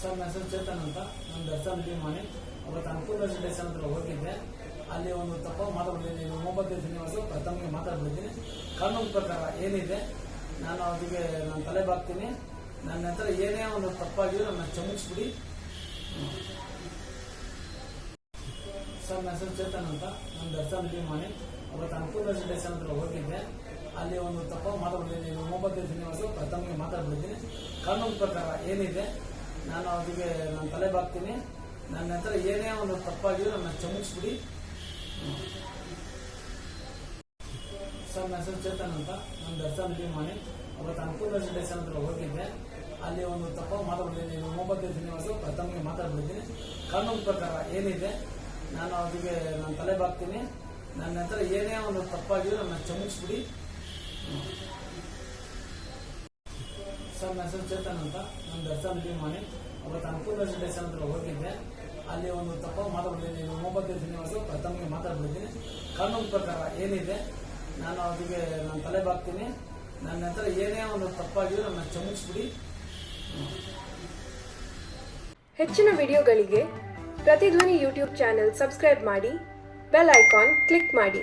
Sir ನನ್ನ ಹೆಸರು ಚೇತನ್ ಅಂತ. ನಾನು ದರ್ಶನ್ ಟಿ ಮಾಡಿ ಅವತ್ತು ಅನುಕೂಲ ಸ್ಟೇಷನ್ ಹತ್ರ ಹೋಗಿದ್ದೆ. ಅಲ್ಲಿ ಒಂದು ತಪ್ಪ ಮಾತಾಡ್ಬಿಟ್ಟಿದ್ದೀನಿ ಒಂಬತ್ತು ಶ್ರೀನಿವಾಸ ಪ್ರಥಮಿಗೆ ಮಾತಾಡ್ಬಿಟ್ಟಿದ್ದೀನಿ. ಕಾನೂನು ಪ್ರಕಾರ ಏನಿದೆ, ನಾನು ಅವರಿಗೆ ನಾನು ತಲೆ ಬಾಗ್ತೀನಿ. ನನ್ನ ಹತ್ರ ಏನೇ ಒಂದು ತಪ್ಪಾಗಿದ್ರು ನನ್ನ ಕ್ಷಮಿಸ್ಬಿಡಿ. ಸರ್ ನನ್ನ ಹೆಸರು ಚೇತನ್ ಅಂತ. ನಾನು ದರ್ಶನ್ ಟಿ ಮಾಡಿ ಅವತ್ತು ಅನುಕೂಲ ಸ್ಟೇಷನ್ ಹತ್ರ ಹೋಗಿದ್ದೆ. ಅಲ್ಲಿ ಒಂದು ತಪ್ಪ ಮಾತಾಡ್ಬಿಟ್ಟಿದ್ದೀನಿ ಒಂಬತ್ತು ಶ್ರೀನಿವಾಸ ಪ್ರಥಮಿಗೆ ಮಾತಾಡ್ಬಿಟ್ಟಿದ್ದೀನಿ. ಕಾನೂನು ಪ್ರಕಾರ ಏನಿದೆ ನಾನು ಅವರಿಗೆ ನಾನು ತಲೆ ಬಾಗ್ತೀನಿ. ನನ್ನ ಹತ್ರ ಏನೇ ಒಂದು ತಪ್ಪಾಗಿದ್ರು ನನ್ನ ಚಮುಕ್ಸ್ಬಿಡಿ ಸರ್, ನನ್ನ ಹೆಸರು ಚೇತನ್ ಅಂತ. ನಾನು ದರ್ಶನ್ ಮಾಡಿ ಅವತ್ತು ಅನುಕೂಲ ಸ್ಟೇಷನ್ ಹತ್ರ ಹೋಗಿದ್ದೆ. ಅಲ್ಲಿ ಒಂದು ತಪ್ಪ ಮಾತಾಡ್ಬಿಟ್ಟಿದ್ದೀನಿ ಮೊಬೈಲ್ ಶ್ರೀನಿವಾಸ ಪ್ರಥಮಿಗೆ ಮಾತಾಡ್ಬಿಟ್ಟಿದ್ದೀನಿ. ಕಾನೂನು ಪ್ರಕಾರ ಏನಿದೆ, ನಾನು ಅವರಿಗೆ ನಾನು ತಲೆ ಬಾಗ್ತೀನಿ. ನನ್ನ ಹತ್ರ ಏನೇ ಒಂದು ತಪ್ಪಾಗಿದ್ರು ನನ್ನ ಕ್ಷಮಿಸ್ಬಿಡಿ. ಸರ್ ನನ್ನ ಹೆಸರು ಚೇತನ್ ಅಂತ. ನಾನು ದರ್ಶನ್ ಟಿ ಮಾಡಿ ಅವತ್ತು ಅನುಕೂಲ ಸ್ಟೇಷನ್ ಹತ್ರ ಹೋಗಿದ್ದೆ. ಅಲ್ಲಿ ಒಂದು ತಪ್ಪು ಮಾತಾಡ್ಬಿಟ್ಟಿದ್ದೀನಿ. ಮೊಬೈಲ್ ಶ್ರೀನಿವಾಸ ಪ್ರಥಮಿಗೆ ಮಾತಾಡ್ಬಿಟ್ಟಿದ್ದೀನಿ. ಕಾನೂನು ಪ್ರಕಾರ ಏನಿದೆ, ನಾನು ಅವರಿಗೆ ನಾನು ತಲೆ ಬಾಗ್ತೀನಿ. ನನ್ನ ಹತ್ರ ಏನೇ ಒಂದು ತಪ್ಪಾಗಿದ್ರು ನನ್ನ ಕ್ಷಮಿಸ್ಬಿಡಿ. ಹೆಚ್ಚಿನ ವಿಡಿಯೋಗಳಿಗೆ ಪ್ರತಿಧ್ವನಿ ಯೂಟ್ಯೂಬ್ ಚಾನೆಲ್ ಸಬ್ಸ್ಕ್ರೈಬ್ ಮಾಡಿ, ಬೆಲ್ ಐಕಾನ್ ಕ್ಲಿಕ್ ಮಾಡಿ.